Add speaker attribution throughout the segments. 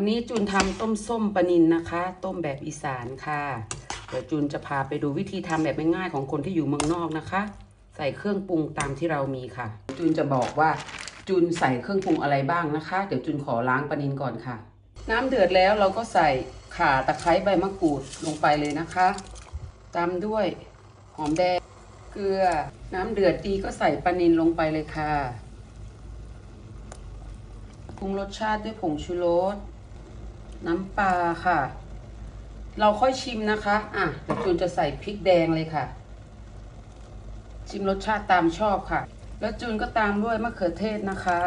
Speaker 1: วันนี้จูนทำต้มส้มปนินนะคะ ต้มแบบอีสานค่ะเดี๋ยวจูนจะพาไปดูวิธีทำแบบง่ายๆของคนที่อยู่เมืองนอกนะคะ ใส่เครื่องปรุงตามที่เรามีค่ะจูนจะบอกว่าจูนใส่เครื่องปรุงอะไรบ้างนะคะ เดี๋ยวจูนขอล้างปนินก่อนค่ะ น้ำเดือดแล้วเราก็ใส่ข่าตะไคร้ใบมะกรูดลงไปเลยนะคะ ตามด้วยหอมแดงเกลือ น้ำเดือดดีก็ใส่ปนินลงไปเลยค่ะปรุงรสชาติด้วยผงชูรส น้ำปลาค่ะ เราค่อยชิมนะคะ อะเดี๋ยวจูนจะใส่พริกแดงเลยค่ะ ชิมรสชาติตามชอบค่ะ แล้วจูนก็ตามด้วยมะเขือเทศนะคะ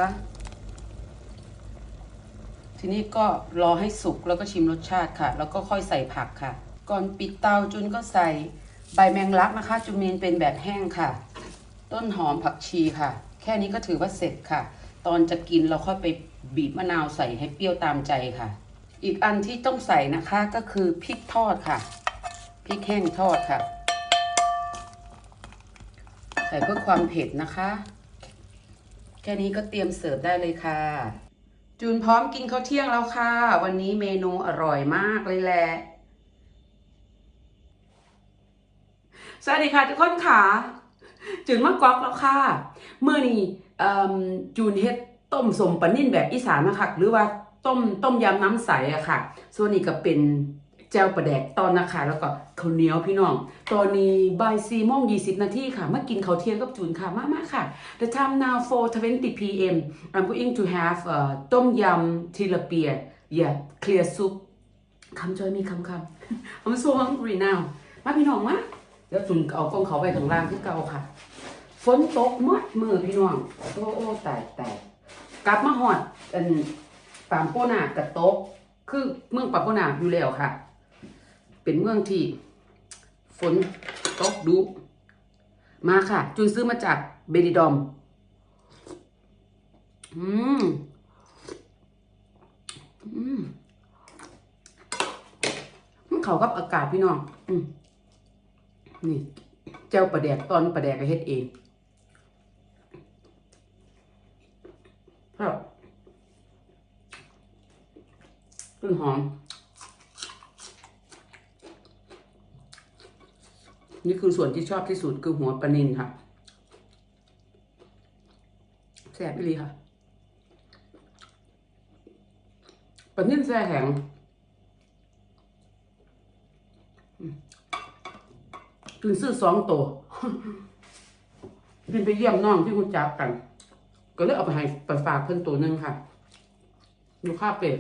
Speaker 1: ทีนี้ก็รอให้สุกแล้วก็ชิมรสชาติค่ะ แล้วก็ค่อยใส่ผักค่ะ ก่อนปิดเตาจูนก็ใส่ใบแมงลักนะคะจูนเมนเป็นแบบแห้งค่ะ ต้นหอมผักชีค่ะ แค่นี้ก็ถือว่าเสร็จค่ะ ตอนจะกินเราค่อยไปบีบมะนาวใส่ให้เปรี้ยวตามใจค่ะ อีกอันที่ต้องใส่นะคะก็คือพริกทอดค่ะ พริกแห้งทอดค่ะ ใส่เพื่อความเผ็ดนะคะ แค่นี้ก็เตรียมเสิร์ฟได้เลยค่ะ จูนพร้อมกินข้าวเที่ยงแล้วค่ะ วันนี้เมนูอร่อยมากเลยแหละ สวัสดีค่ะทุกคนค่ะ จูนมากอกแล้วค่ะ เมื่อนี้จูนเฮ็ดต้มสมปนิ่นแบบอีสานนะคะหรือว่า ต้มต้มยำน้ำใสอะค่ะ ส่วนนี้ก็เป็นแจวปลาแดกตอนนะคะ แล้วก็ข้าวเหนียวพี่น้อง ตอนนี้บ่ายสี่โมงยี่สิบนาทีค่ะ มากินข้าวเที่ยงกับจูนค่ะ มามาค่ะ The time now 4:20 p.m. I'm going to have uh, ต้มยำ tilapia yeah clear soup come join me come come I'm so hungry now มาพี่น้องมาเดี๋ยวจุนเอากล้องเขาไปข้างล่างที่เก่าค่ะ ฝนตกหมดมือพี่น้องโอ้โอ้ตายตายกลับมาหอดอัน ปามโปนากกับตกคือเมืองปามโปนาอยู่แล้วค่ะ เป็นเมืองที่ฝนตกดุมาค่ะ จุนซื้อมาจากเบดิดอม อืม อืมมันเข้ากับอากาศพี่น้อง อืมนี่เจ้าประแดกตอนประแดกก็เฮ็ดเองครับต้น หอม นี่คือส่วนที่ชอบที่สุดคือหัวปลานินค่ะแซ่บอีลีค่ะปลานินแซ่แข็งอืมกินซื้อสองตัวกินไปเยี่ยมน้องที่คุณจักกัน ก็เลยเอาไปให้ไปฝากเพิ่นตัวหนึงค่ะอยู่าเป็ด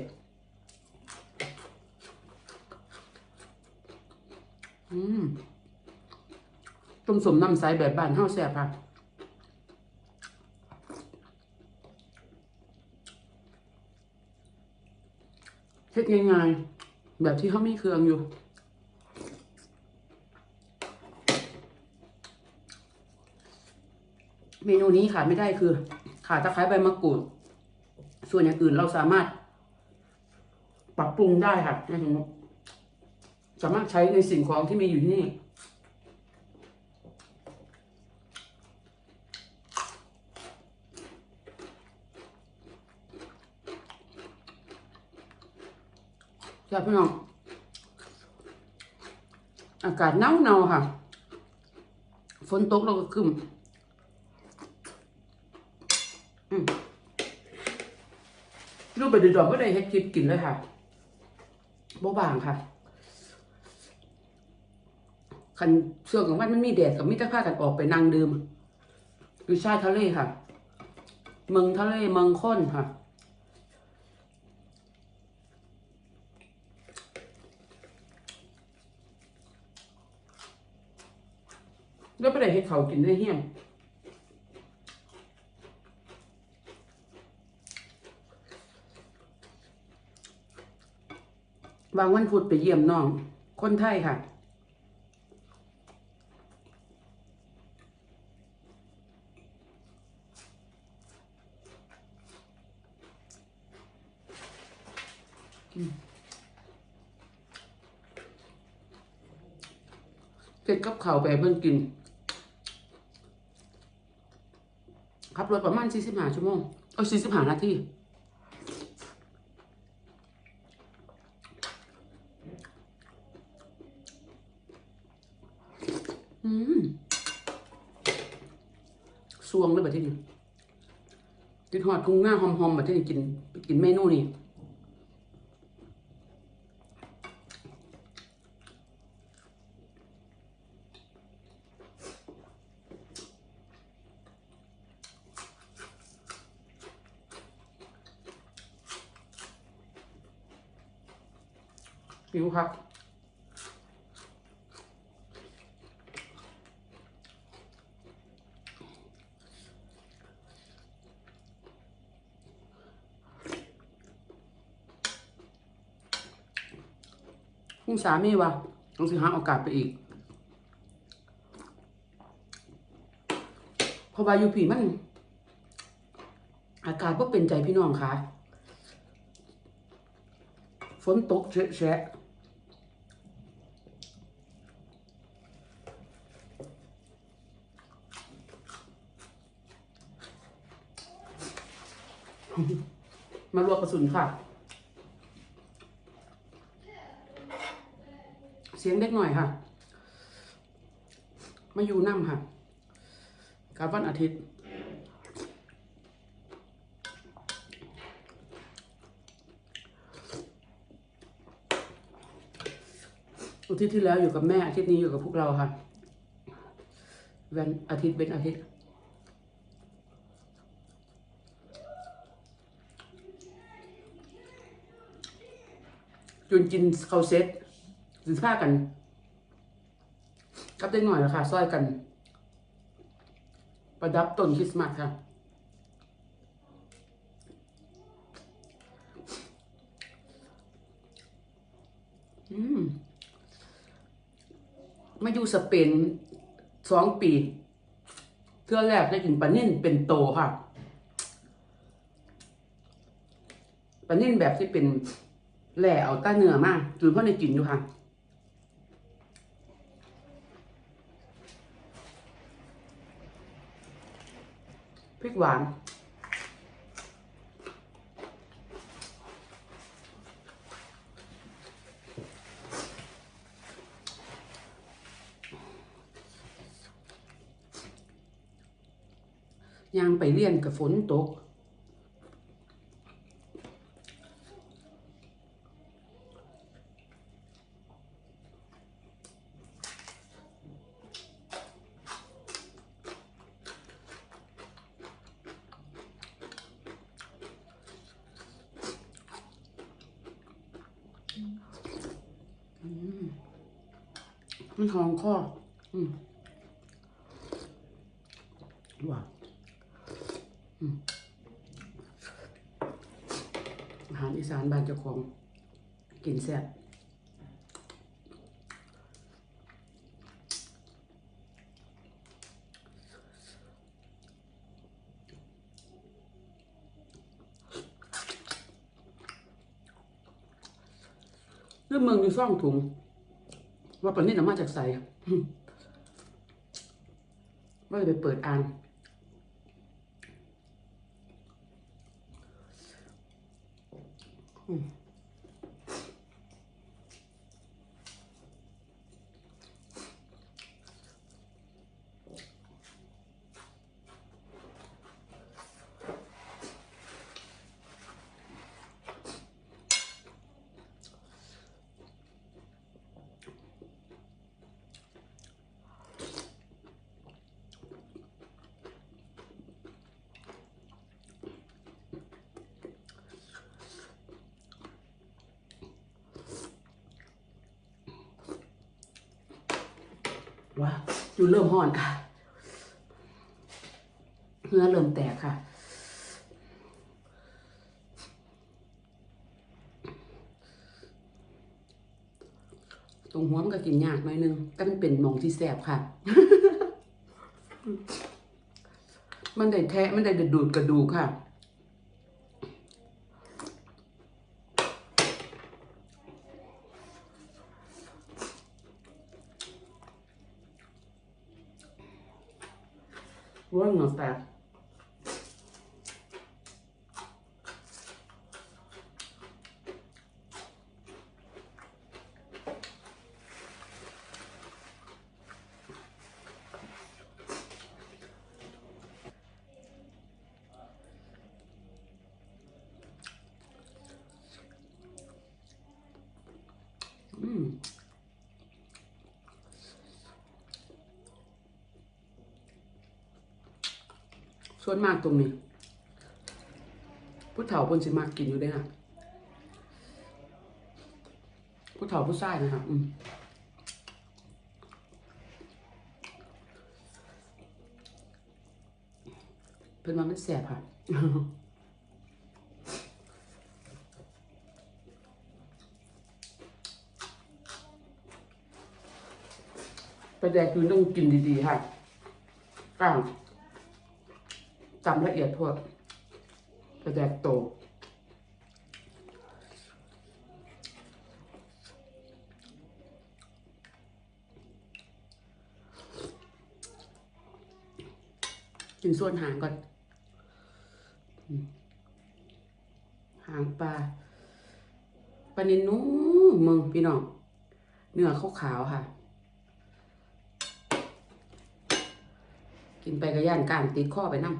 Speaker 1: อืมต้มสมน้ำใสแบบบ้านเฮาแซ่บค่ะเฮ็ดง่ายๆแบบที่เขามีเครื่องอยู่ เมนูนี้ขาดไม่ได้คือ ขาดตะไคร้ใบมะกรูด ส่วนอย่างอื่นเราสามารถ ปรับปรุงได้ค่ะในถึง สามารถใช้ในสิ่งของที่มีอยู่ที่นี่ จ้าพี่น้อง อากาศหนาวหนาวๆค่ะ ฝนตกแล้วก็ครึ้มอืมรูปไปดูดอกก็ได้เฮ็ดคลิปกินเลยค่ะบ่บางค่ะ คันเชื่อของว่ามันมีแดดกับมิตรภาพกันออกไปนั่งดื่มอยู่ชายทะเลค่ะ เมืองทะเลเมืองค้นค่ะ แล้วไปได้ให้เขากินได้เฮี้ยมวางวันพุธไปเยี่ยมน้อง คนไทยค่ะ เก็ดกับเขาไปเพื่อนกิน ขับรถประมาณสี่สิบห้าชั่วโมง เอ้สี่สิบห้านาทีอืมสวงเลยแบบที่นี่กินหอดคุ้งหน้าหอมๆแบบที่นี่กิน กินเมนูนี้ิวครับคุณสามีวะต้องสิหาโอกาสไปอีกพอบายูผีมัน อากาศก็เป็นใจพี่น้องค่ะ ฝนตกแฉะ มาลวกกระสุนค่ะ เสียงเล็กหน่อยค่ะ มาอยู่นั่งค่ะการวันอาทิตย์อาทิตย์ที่แล้วอยู่กับแม่อาทิตย์นี้อยู่กับพวกเราค่ะวันอาทิตย์เป็นอาทิตย์ จนกินเขาเซ็ตสิผ้ากันกับได้หน่อยละค่ะซอยกัน ประดับต้นคริสต์มาสค่ะอืมมาอยู่สเปนสองปี เทื่อแรกได้กินปลานิ่นเป็นโตค่ะปลานิ่นแบบที่เป็น แหล่เอาใต้เนื้อมากจนพ่อในกินอยู่ค่ะพริกหวาน ยางไปเรียนกับฝนตก มันหองคออืมว้าวอืมอาหารอีสานบ้านเจ้าของกินแซ่บเรื่องเมืองอยู่ซ่องถุง ว่าปนนี้น่ะมาจากใสอืมว่าจะไปเปิดอ่านอืม ว้าอยู่เริ่มห่อนค่ะเนื้อเริ่มแตกค่ะ ตรงหัวมันก็กินยากหน่อยนึงแต่มันเป็นมองที่แสบค่ะ มันได้แทะมันได้ดูดกระดูกค่ะ ว่าเหงื่อแตก ส่วนมากตรงนี้ผู้เฒ่าเพิ่นสิมากกินอยู่ได้อนะผู้เฒ่าผู้ชายนะครับอืมเพิ่นว่ามันแสบค่ะปลาแดกคือต้องกินดีๆค่ะก้าง จำละเอียดทั่วปลาแดกโตกินส่วนหางก่อน หางปลาปลานินนู้มึงพี่น้อง เนื้อขาวๆค่ะ กินไปก็ย่านก้างติดข้อไปนั่ง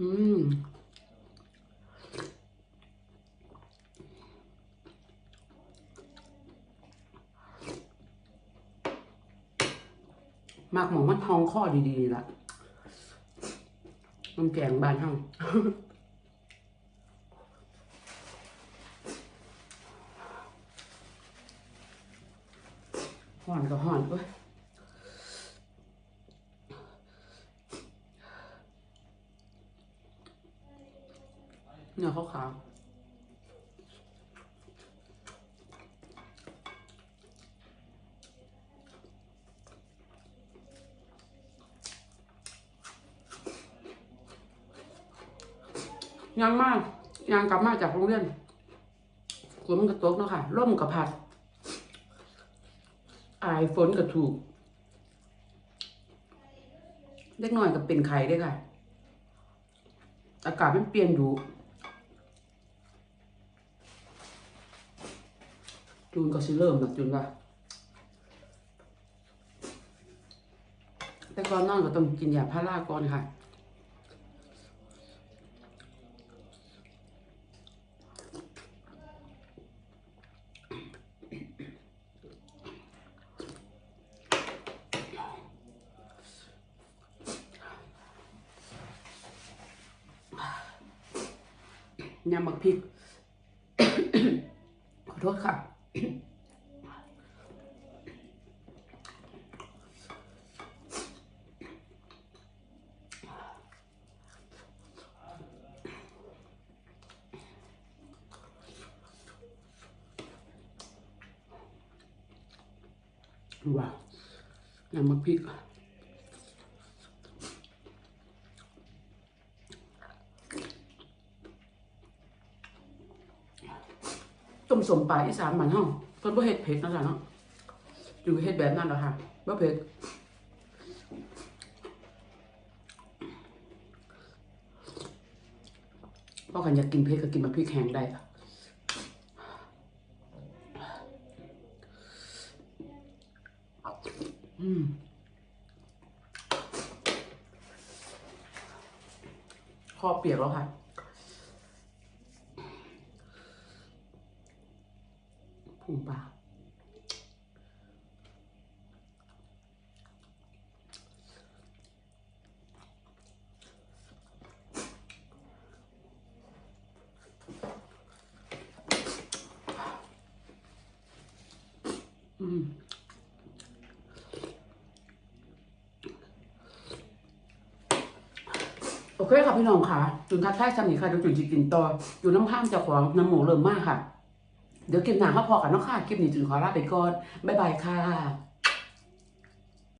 Speaker 1: อืมมากหมองมันทองข้อดีๆละมันแกงบานเฮาห่อนก็ห่อนเว้ยเนื้อขาวๆ ยังมากยังกลับมาจากโรงเรียนฝนมันกระตกเนาะค่ะร่มกับพัด อายฝนกับถูก เล็กน้อยกับเป็นไข่ด้วยค่ะ อากาศมันเปลี่ยนอยู่จูนก็สิเริ่มนะจูนว่าแต่ก่อนนอนก็ต้องกินยาพาราก่อนค่ะ ยำบักพริก ขอโทษค่ะว้าวยำบักพริก สมปลาอีสานมันเฮาเพิ่นบ่เฮ็ดเผ็ดนะจ๊ะเนาะอยู่เฮ็ดแบบนั้นแหละค่ะบ่เผ็ดพอกันอยากกินเผ็ดก็กินมาพริกแห้งได้ค่ะอืมคอเปียกแล้วค่ะ พุงปลาอืม โอเคค่ะพี่น้องค่ะ จุนทักทายสามีค่ะเดี๋ยวจุนจิกินต่ออยู่น้ำข้ามเจ้าของน้ำหมูเริ่มมากค่ะ เดี๋ยวคลิปหน้ามาพอกันเนาะค่ะ คลิปนี้จุนขอลาไปก่อน บ๊ายบายค่ะ